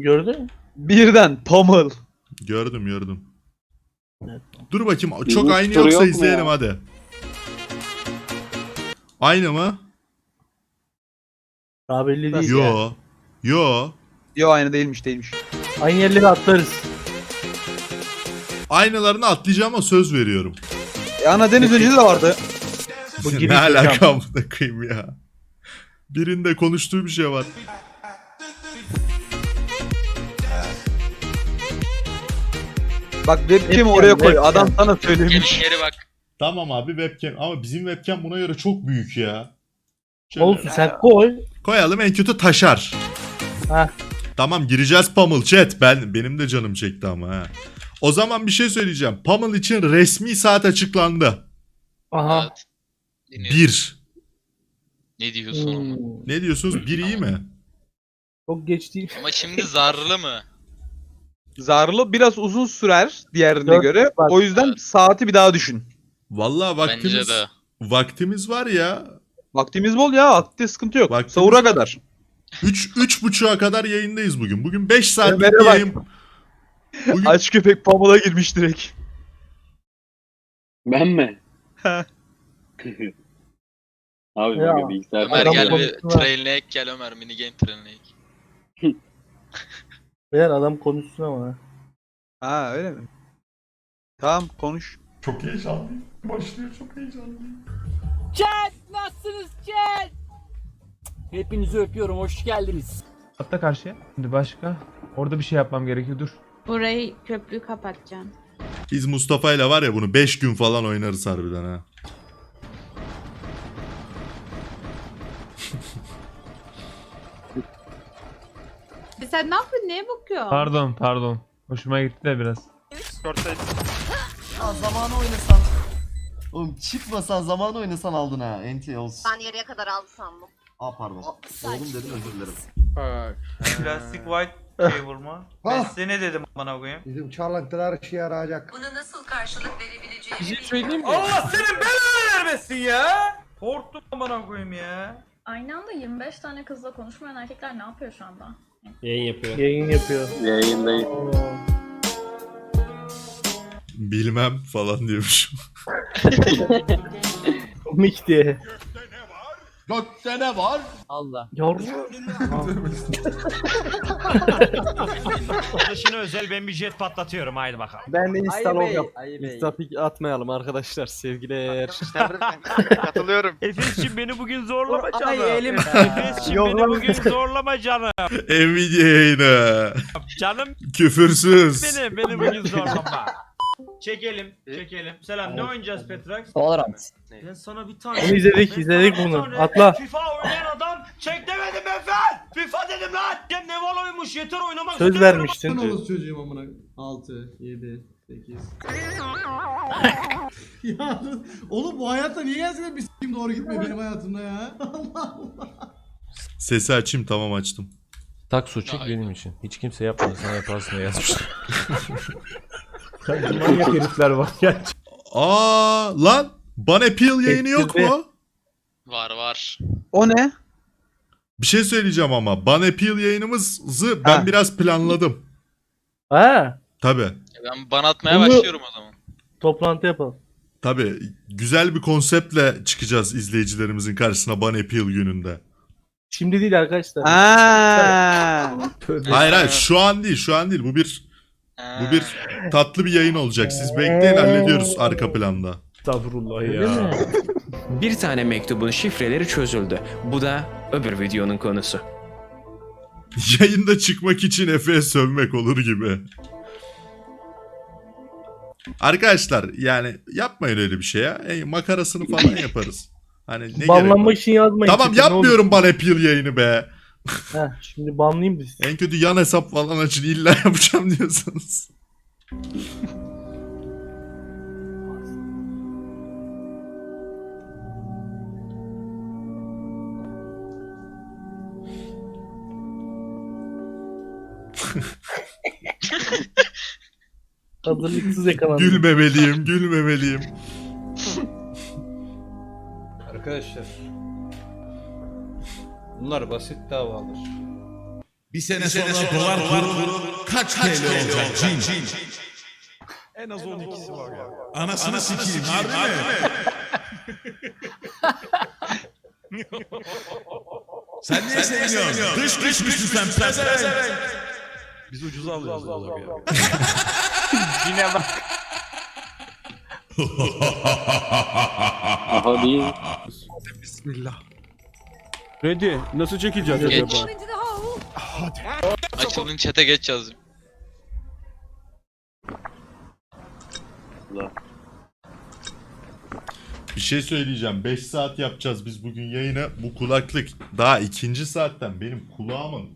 Gördün mü? Birden Pummel. Gördüm gördüm. Evet. Dur bakayım çok aynı yoksa yok mu izleyelim ya? hadi. Aynı mı? Daha belli değil. Yo. Yo. Yo aynı değilmiş değilmiş. Aynı yerlere atlarız. Aynılarını atlayacağım ama söz veriyorum. E, ana deniz öncesi de vardı. Bu ne giriş alaka hocam. amına koyayım ya. Birinde konuştuğu bir şey var. Bak webcam'i Webcam, oraya koy. webcam. Adam sana söylemiş. Gelin geri bak. Tamam abi webcam ama bizim webcam buna göre çok büyük ya. Şöyle Olsun sen koy. Koyalım en kötü taşar. Heh. Tamam gireceğiz Pummel chat. Ben benim de canım çekti ama ha. O zaman bir şey söyleyeceğim. Pummel için resmi saat açıklandı. Aha. Evet. Dinliyorum. 1. Ne diyorsun ama? Hmm. Ne diyorsunuz? 1 iyi mi? Çok geç değil. Ama şimdi zarlı mı? Zarlı biraz uzun sürer diğerine Dört göre. bak. O yüzden saati bir daha düşün. Vallahi Bence vaktimiz de. vaktimiz var ya. Vaktimiz bol ya. Vakti sıkıntı yok. Vaktimiz- Sahura kadar. 3 üç buçuğa kadar yayındayız bugün. Bugün 5 saatlik Ömer'e bir bak. yayın. Bugün Aç köpek Pummel'a girmiş direkt. Ben mi? He. Abi Ya. bilgisayar Ömer Adam gel bir train'le ek gel Ömer minigame train'le ek. Beyler adam konuşsun ama. ha. Ha öyle mi? Tamam konuş. çok heyecanlıyım. Başlıyor çok heyecanlıyım. Chat nasılsınız chat? Hepinizi öpüyorum hoş geldiniz. Atla karşıya. Şimdi başka. Orada bir şey yapmam gerekiyor. Dur. Burayı köprüyü kapatacağım. Biz Mustafa ile var ya bunu 5 gün falan oynarız harbiden ha. E sen ne yapıyorsun? Neye bakıyorsun? Pardon pardon. Hoşuma gitti de biraz. Aa, zamanı oynasan. Oğlum çıkmasan zaman oynasan aldın ha. Enti olsun. Ben yarıya kadar aldı sandım. Aa pardon. Oğlum dedim özür dilerim. Plastik white şey vurma. Ah. Ben size ne dedim bana koyayım? Bizim çarlıklar işe yarayacak. Bunu nasıl karşılık verebileceğimi Bir şey söyleyeyim mi? Allah senin belanı vermesin ya. Korktum bana koyayım ya. Aynı anda 25 tane kızla konuşmayan erkekler ne yapıyor şu anda? Yayın yapıyor. Yayın yapıyor. Yayındayım. Bilmem falan diyormuşum. Komik diye. Gökte ne var? Allah. Yavrum. Şimdi özel ben bir jet patlatıyorum haydi bakalım. Ben de install yap. Instapik atmayalım arkadaşlar sevgiler. Katılıyorum. Efes'cim beni bugün zorlama canım. Ay elim. Efes'cim beni bugün zorlama canım. Nvidia yayını. Canım Küfürsüz. beni, beni bugün zorlama. Çekelim, çekelim. Selam ne oynayacağız Petrax? Valorant. Ben sana bir tane... Bunu izledik, Ben izledik sana bir bunu. tane Atla. FIFA oynayan adam çek demedim ben fen! FIFA dedim lan! Cem ne oymuş yeter oynamak Söz istemiyorum. vermiştin. çocuğum amına. 6, 7, 8. ya oğlum bu hayatta niye gelsin bir s**kim doğru gitmiyor benim hayatımda ya. Allah Allah. Sesi açayım tamam açtım. Tak suçu Ay. benim için. Hiç kimse yapmadı. Sen yaparsın diye yazmışlar. Manyak herifler var ya. Aa lan Ban Appeal yayını yok mu? Var var. O ne? Bir şey söyleyeceğim ama Ban Appeal yayınımızı ben Ha. biraz planladım. Ha. Tabi. E Ben ban atmaya Bunu- başlıyorum o zaman. Toplantı yapalım. Tabi güzel bir konseptle çıkacağız izleyicilerimizin karşısına Ban Appeal gününde. Şimdi değil arkadaşlar. Ha. Hayır hayır şu an değil şu an değil bu bir bu bir tatlı bir yayın olacak. Siz bekleyin hallediyoruz arka planda. Estağfurullah ya. mi? Bir tane mektubun şifreleri çözüldü. Bu da öbür videonun konusu. Yayında çıkmak için Efe'ye sövmek olur gibi. Arkadaşlar yani yapmayın öyle bir şey ya. Ey, makarasını falan yaparız. Hani ne gerek var? Banlanmak için yazmayın. Tamam ne olur. yapmıyorum Ban Appeal yayını be. Heh, şimdi banlayayım biz. En kötü yan hesap falan açın illa yapacağım diyorsanız. Hazırlıksız yakalandım. Gülmemeliyim, gülmemeliyim. Arkadaşlar. Bunlar basit davalar. Bir sene, sonra, dolar kuru kaç TL olacak cin? En az 12'si var ya. Anasını, sikeyim harbi mi? sen niye sevmiyorsun? Dış düşmüşsün sen pezevenk. Biz ucuza alıyoruz doları ya. Yine bak. Bismillah. Ready. Nasıl çekeceğiz Geç. Açılın çete geç yazdım. Bir şey söyleyeceğim. 5 saat yapacağız biz bugün yayını. Bu kulaklık daha ikinci saatten benim kulağımın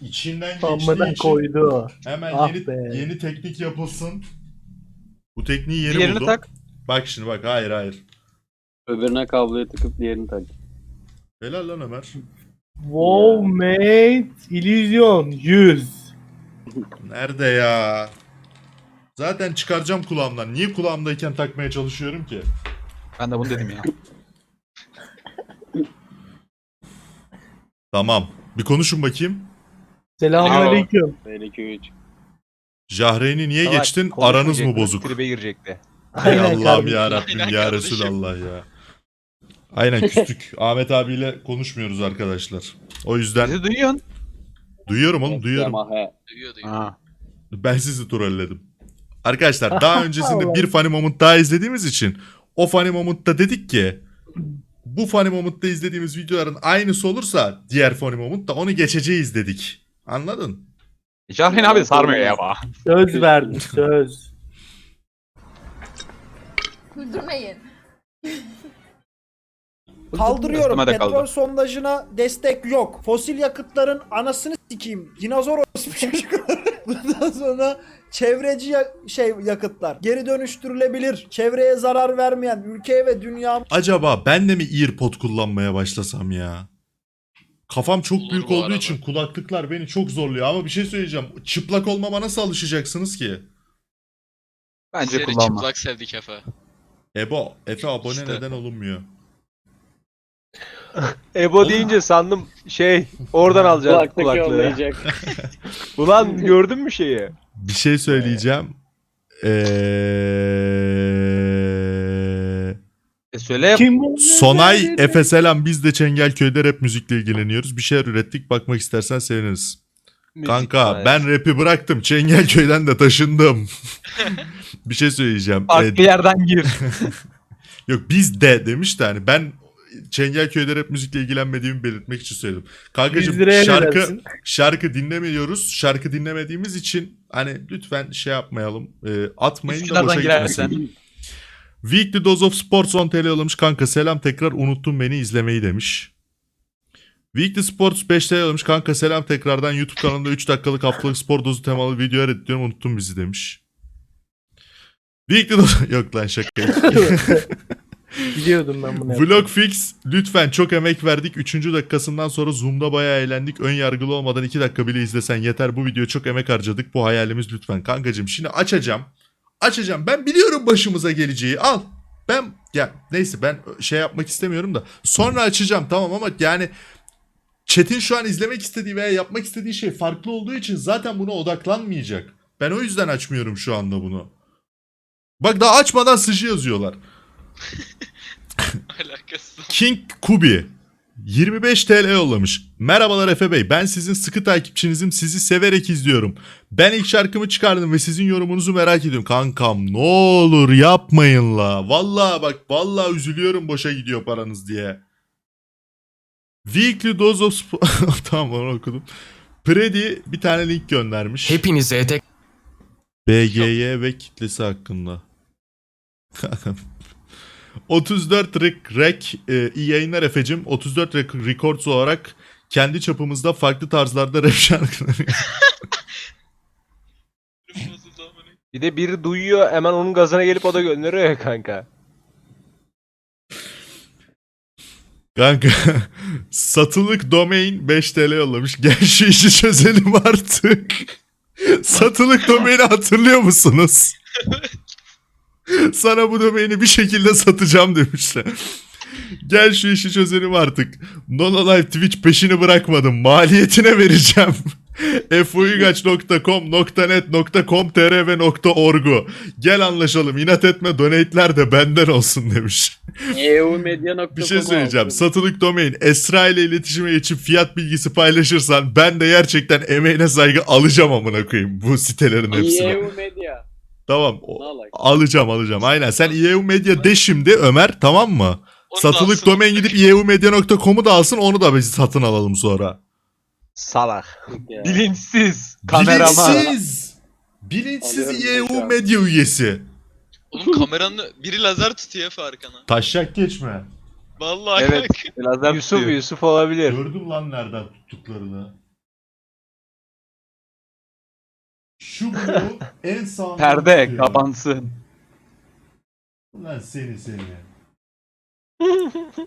içinden geçtiği Amına için koydu. hemen Ah yeni, be. yeni teknik yapılsın. Bu tekniği yeni Diğerini buldum. tak. Bak şimdi bak hayır hayır. Öbürüne kabloya tıkıp diğerini tak. Helal lan Ömer. Wow mate. İllüzyon. 100. Nerede ya? Zaten çıkaracağım kulağımdan. Niye kulağımdayken takmaya çalışıyorum ki? Ben de bunu dedim ya. Tamam. Bir konuşun bakayım. Selamünaleyküm. 3. Jahreyn'i niye geçtin? Aranız mı bozuk? Tribe girecekti. Hay Aynen Allah'ım kardeşim. ya Rabbim ya. Resulallah ya. Aynen küstük. Ahmet abiyle konuşmuyoruz arkadaşlar. O yüzden Bizi duyuyorsun. duyuyorum oğlum duyuyorum. Ama he. Duyuyor duyuyor. Ha. Ben sizi trolledim. Arkadaşlar daha öncesinde bir funny moment daha izlediğimiz için o funny moment'ta dedik ki bu funny moment'ta izlediğimiz videoların aynısı olursa diğer funny moment'ta onu geçeceğiz dedik. Anladın? Şahrin abi sarmıyor ya bana. Söz verdim söz. Güldürmeyin. Kaldırıyorum. Üstüme de Petrol kaldı. sondajına destek yok. Fosil yakıtların anasını sikeyim. Dinozor orospu çocukları. Bundan sonra çevreci ya- şey yakıtlar. Geri dönüştürülebilir. Çevreye zarar vermeyen, ülkeye ve dünya Acaba ben de mi earpod kullanmaya başlasam ya? Kafam çok Olur büyük bu olduğu arada. için kulaklıklar beni çok zorluyor ama bir şey söyleyeceğim. Çıplak olmama nasıl alışacaksınız ki? Bence Seni kullanma. çıplak sevdik Efe. Ebo, Efe abone İşte. neden olunmuyor? Ebo deyince sandım şey oradan alacağız kulaklığı. Ulan gördün mü şeyi? Bir şey söyleyeceğim. Eee... E söyle. Kim bu? Sonay Efe selam biz de Çengelköy'de rap müzikle ilgileniyoruz. Bir şeyler ürettik bakmak istersen seviniriz. Kanka ben rapi bıraktım. Çengelköy'den de taşındım. bir şey söyleyeceğim. Farklı Ee, yerden gir. yok biz de demiş de hani ben Çengelköy'de rap müzikle ilgilenmediğimi belirtmek için söyledim. 100 Kankacığım şarkı şarkı dinlemiyoruz. Şarkı dinlemediğimiz için hani lütfen şey yapmayalım. E, atmayın da boşa gitmesin. Weekly Dose of Sports 10 TL yollamış. Kanka selam tekrar unuttun beni izlemeyi demiş. Weekly Sports 5 TL yollamış. Kanka selam tekrardan YouTube kanalında 3 dakikalık haftalık spor dozu temalı video editliyorum unuttun bizi demiş. Weekly Dose... Yok lan şaka. Biliyordum ben bunu. Vlog Fix lütfen çok emek verdik. 3. dakikasından sonra Zoom'da bayağı eğlendik. Ön yargılı olmadan 2 dakika bile izlesen yeter. Bu videoya çok emek harcadık. Bu hayalimiz lütfen. Kankacığım şimdi açacağım. Açacağım. Ben biliyorum başımıza geleceği. Al. Ben ya neyse ben şey yapmak istemiyorum da. Sonra açacağım tamam ama yani Çetin şu an izlemek istediği veya yapmak istediği şey farklı olduğu için zaten buna odaklanmayacak. Ben o yüzden açmıyorum şu anda bunu. Bak daha açmadan sıcı yazıyorlar. Alakası. King Kubi 25 TL yollamış. Merhabalar Efe Bey. Ben sizin sıkı takipçinizim. Sizi severek izliyorum. Ben ilk şarkımı çıkardım ve sizin yorumunuzu merak ediyorum. Kankam ne olur yapmayın la. Vallahi bak vallahi üzülüyorum boşa gidiyor paranız diye. Weekly Dose of tamam onu okudum. Predi bir tane link göndermiş. Hepinize tek BGY ve kitlesi hakkında. 34 Rek, Rek e, iyi yayınlar Efe'cim. 34 Rek Records olarak kendi çapımızda farklı tarzlarda rap şarkıları. Bir de biri duyuyor hemen onun gazına gelip o da gönderiyor ya kanka. Kanka satılık domain 5 TL yollamış. Gel şu işi çözelim artık. satılık domaini hatırlıyor musunuz? Sana bu domaini bir şekilde satacağım demişler. Gel şu işi çözelim artık. Nonolive Twitch peşini bırakmadım. Maliyetine vereceğim. fuygaç.com.net.com.tr ve .org'u. Gel anlaşalım inat etme donate'ler de benden olsun demiş. Bir şey söyleyeceğim. Satılık domain Esra ile iletişime geçip fiyat bilgisi paylaşırsan ben de gerçekten emeğine saygı alacağım amına koyayım bu sitelerin hepsini. Tamam. o- alacağım alacağım. Aynen. Sen IEU Medya de şimdi Ömer tamam mı? Onu da Satılık alsın. domain gidip ieumedia.com'u da alsın onu da biz satın alalım sonra. Salak. Bilinçsiz. Kameraman. Bilinçsiz. Bilinçsiz IEU Medya üyesi. Oğlum kameranı biri lazer tutuyor Efe arkana. Taşak geçme. Vallahi Evet. Yusuf Yusuf olabilir. Gördüm lan nereden tuttuklarını. Şu bloğun en sağında Perde tutuyor. kapansın. Lan seni seni.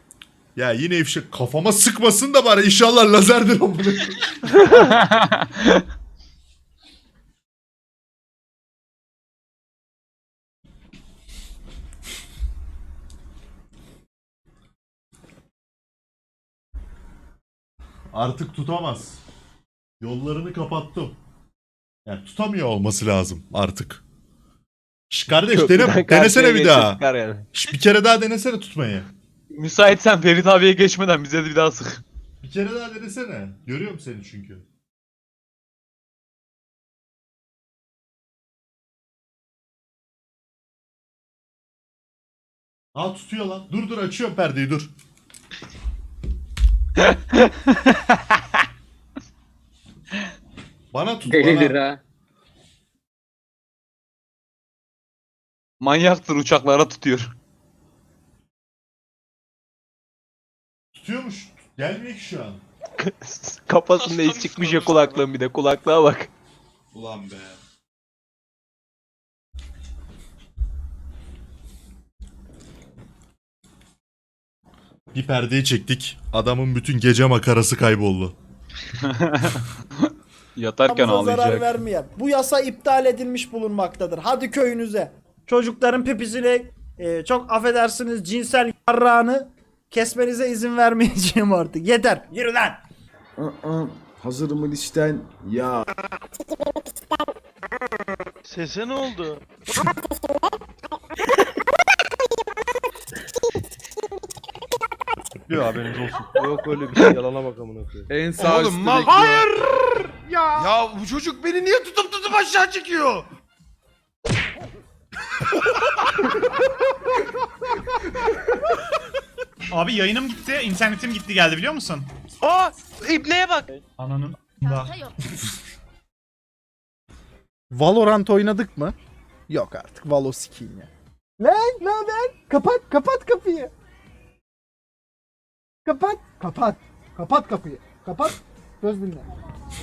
ya yine ifşa kafama sıkmasın da bari inşallah lazerdir o bunu. Artık tutamaz. Yollarını kapattım. Yani tutamıyor olması lazım artık. Şş kardeş dene, Köprüden denesene bir geçip daha. çıkar yani. Şş, bir kere daha denesene tutmayı. Müsaitsen Ferit abiye geçmeden bize de bir daha sık. Bir kere daha denesene. Görüyorum seni çünkü. Aa tutuyor lan. Dur dur açıyorum perdeyi dur. bana tut bana. Manyaktır uçaklara tutuyor. Tutuyormuş. Gelmiyor ki şu an. Kafasında iz çıkmış ya kulaklığın bir de kulaklığa bak. Ulan be. Bir perdeyi çektik. Adamın bütün gece makarası kayboldu. Yatarken Kamuza zarar ağlayacak. vermeyen. Bu yasa iptal edilmiş bulunmaktadır. Hadi köyünüze. Çocukların pipisini e, çok affedersiniz cinsel yarrağını kesmenize izin vermeyeceğim artık. Yeter. Yürü lan. Hazırımın işten ya. Sese ne oldu? Yok haberiniz olsun. Yok öyle bir şey yalana bak amına koyayım. En sağ Oğlum mal. Hayır. Ya. Ya bu çocuk beni niye tutup tutup aşağı çekiyor? Abi yayınım gitti, internetim gitti geldi biliyor musun? Aa! İbneye bak. Ananın. Valorant oynadık mı? Yok artık Valo sikiyim ya. Lan ne haber? Kapat kapat kapıyı. Kapat kapat. Kapat kapıyı. Kapat. Söz dinle.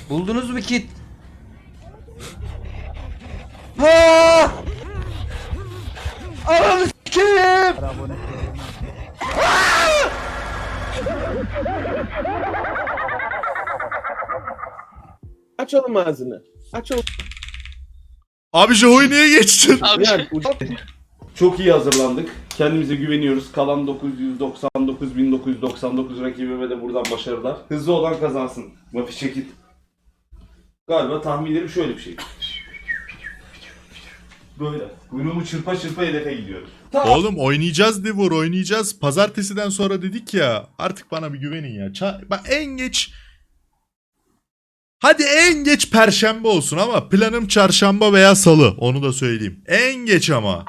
Buldunuz mu kit? Aç oğlum ağzını. Aç oğlum. Abi Joey niye geçtin? Abi Çok iyi hazırlandık. Kendimize güveniyoruz. Kalan 999 1999 rakibime de buradan başarılar. Hızlı olan kazansın. Mafi çekit. Galiba tahminlerim şöyle bir şey. Böyle. Kuyruğumu çırpa çırpa hedefe gidiyorum. Oğlum oynayacağız Divor oynayacağız. Pazartesiden sonra dedik ya. Artık bana bir güvenin ya. Ça- bak en geç Hadi en geç perşembe olsun ama planım çarşamba veya salı. Onu da söyleyeyim. En geç ama.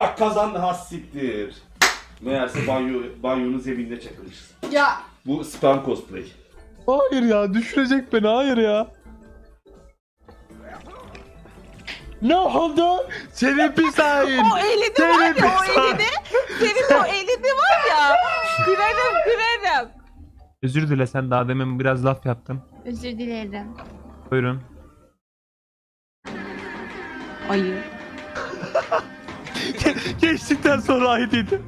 Bak kazandı has siktir. Meğerse banyo, banyonun zeminde çakılmışız. Ya Bu spam cosplay. Hayır ya düşürecek beni hayır ya. Ne oldu? Senin pis hain. o elini var ya o elini. Senin o elini var ya. Kırarım kırarım. Özür dile sen daha demin biraz laf yaptın. Özür dilerim. Buyurun. Ayı. Geçtikten sonra ayıdıydı.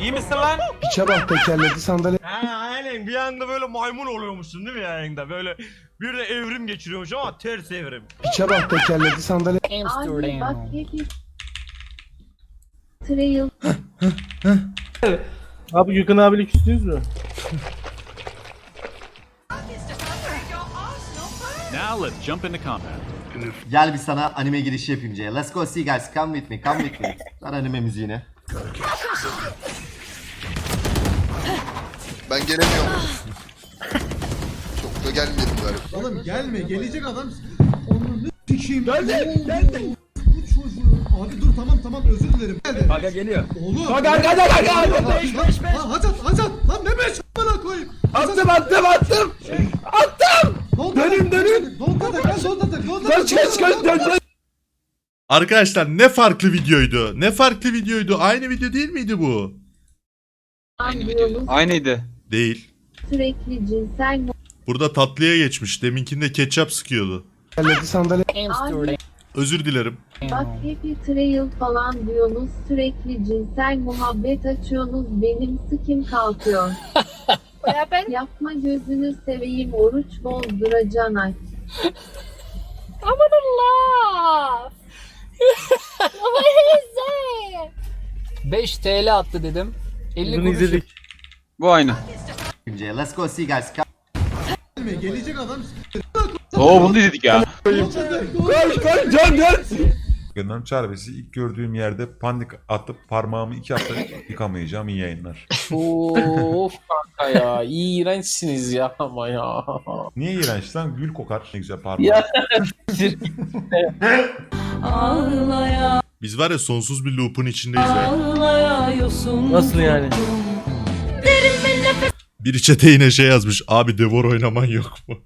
İyi misin lan? Piçe bak tekerledi sandalye. Ha aynen bir anda böyle maymun oluyormuşsun değil mi yayında? Böyle bir de evrim geçiriyormuş ama ters evrim. Piçe bak tekerledi sandalye. Abi bak peki. Trail. Abi Gökhan abiyle küstünüz mü? Gel bir sana anime girişi yapayım Jay. Let's go see guys. Come with me. Come with me. Ver anime müziğini. Ben gelemiyorum. Çok da gelmedim galiba. Oğlum gelme gelecek adam. Onu ne sikeyim. Geldi geldi. Bu çocuğu. Abi dur tamam tamam özür dilerim. Geldi. Kanka geliyor. Oğlum. Kanka kanka. Beş beş beş. Lan Hacat Hacat. Lan ne beş bana koyayım. Attım attım attım. Attım. Dönün dönün. Donta tak lan donta tak. Donta Kaç kaç kaç dön dön. Arkadaşlar ne farklı videoydu? Ne farklı videoydu? Aynı video değil miydi bu? Aynı video. Aynıydı. Değil. Sürekli cinsel Burada tatlıya geçmiş. Deminkinde ketçap sıkıyordu. Özür dilerim. Bak happy trail falan diyorsunuz sürekli cinsel muhabbet açıyorsunuz benim sıkim kalkıyor. Yapma gözünü seveyim oruç bozduracan aç. Amanallah. What is that? 5 TL attı dedim. 50 Bunu izledik. Bu aynı. Let's go see guys. Gelecek adam. Oo bunu izledik ya. Koş koş dön dön. Gönlüm çaresi ilk gördüğüm yerde panik atıp parmağımı iki hafta yıkamayacağım iyi yayınlar. Of kanka ya. İğrençsiniz ya ama ya. Niye iğrenç lan? Gül kokar. Ne güzel parmağım. Ya. Biz var ya sonsuz bir loop'un içindeyiz ya. Nasıl yani? Bir çete yine şey yazmış. Abi Devor oynaman yok mu?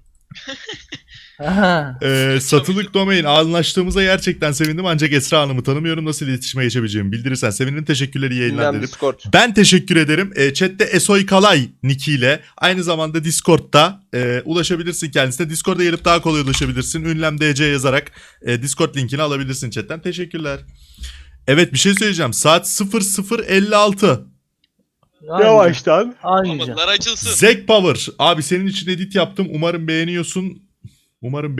Aha. Ee, satılık domain anlaştığımıza gerçekten sevindim ancak Esra Hanım'ı tanımıyorum. Nasıl iletişime geçebileceğimi bildirirsen sevinirim. Teşekkürler iyi yayınlar. Discord. Ben teşekkür ederim. E, chatte Esoy Kalay nickiyle aynı zamanda Discord'da e, ulaşabilirsin kendisine. Discord'a gelip daha kolay ulaşabilirsin. Ünlem DC yazarak e, Discord linkini alabilirsin chatten. Teşekkürler. Evet bir şey söyleyeceğim. Saat 00.56. Yavaştan. Mamalar açılsın. Zack Power. Abi senin için edit yaptım. Umarım beğeniyorsun. Umarım